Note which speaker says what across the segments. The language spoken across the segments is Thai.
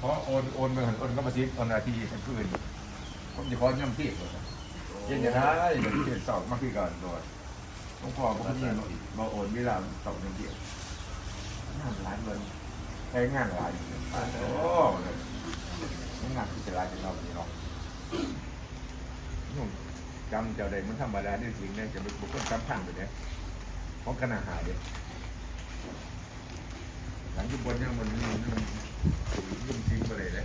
Speaker 1: ขอโอนโอนเงินโอนก็มาซิบโอนนาทีทั้งคืนผมจะขอย่ำที่เย็นจะได้เดี๋ยวเจ็ดสองมาคือกันตัวหลวงพ่อผมนี่มาโอนเวลาสองเดียวงานหลายเงินใช้งานหลายโอ้ยงานที่จะหลายจะเรานี่เนาะจำเจ้าใดมันธรรมดาได้จริงเนี่ยจะเป็นบุคคลสำคัญไปเนี่ยของคณะหายเดียหลังที่บนยังมันมัน มันยุ่งจริงไปเลยเลย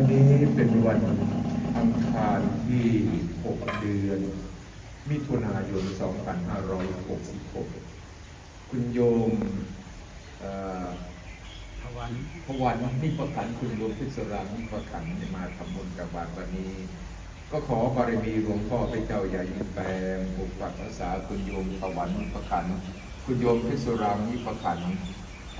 Speaker 1: วันนี้เป็นวันอังคารที่ 6 เดือน มิถุนายน 2566 คุณโยมเอ่อ
Speaker 2: ทวัน
Speaker 1: พวันนิพขันคุณโยมพิศรานิพขันมาทำบุญกับวัดวันนี้ ก็ขอบารมีหลวงพ่อพระเจ้าใหญ่ยินแปลงปกปักรักษาคุณโยมถวันนิพขัน คุณโยมพิศรามนิพขัน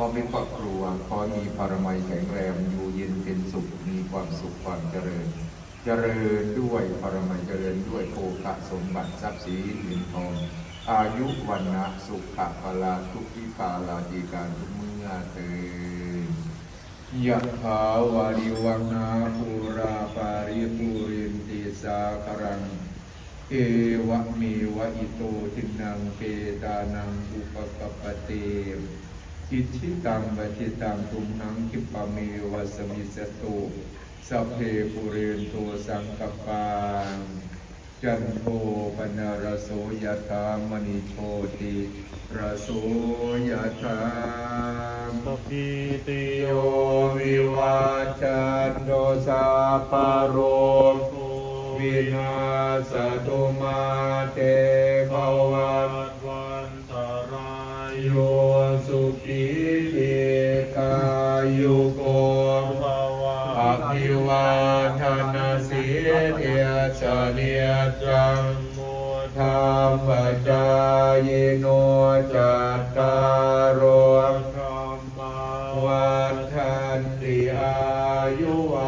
Speaker 1: พอมีครอบครัวขอมีปรมัยแข็งแรงอยู่เย็นเป็นสุขมีความสุขความเจริญ เจริญด้วยปรมัยเจริญด้วยโภคะสมบัติทรัพย์สินเงินทอง อายุวันนะสุขะพลาทุกขิกาลาดีการทุกเมื่อเตินยะถาวาริวังนาภูราปาริภูรินติสาคารังเอวะเมวะอิโตทินังเปตานังอุปกปปเต จิชิตังวจิตังตุมหังคิปะเมวะสมิสตุสัพเพปุเรนโตสังกปปังจันโทปนารโสยธามณิโชติระโสยธาม
Speaker 2: ปปิติโย
Speaker 1: วิวาจันโดสาปโรวินาสตุมาเต
Speaker 2: ยุ
Speaker 1: โก
Speaker 2: ภะ
Speaker 1: ภิวาทานาสีเทียสเนียจังธรรมจายโนจตตารวมวัฏทันติอายุวา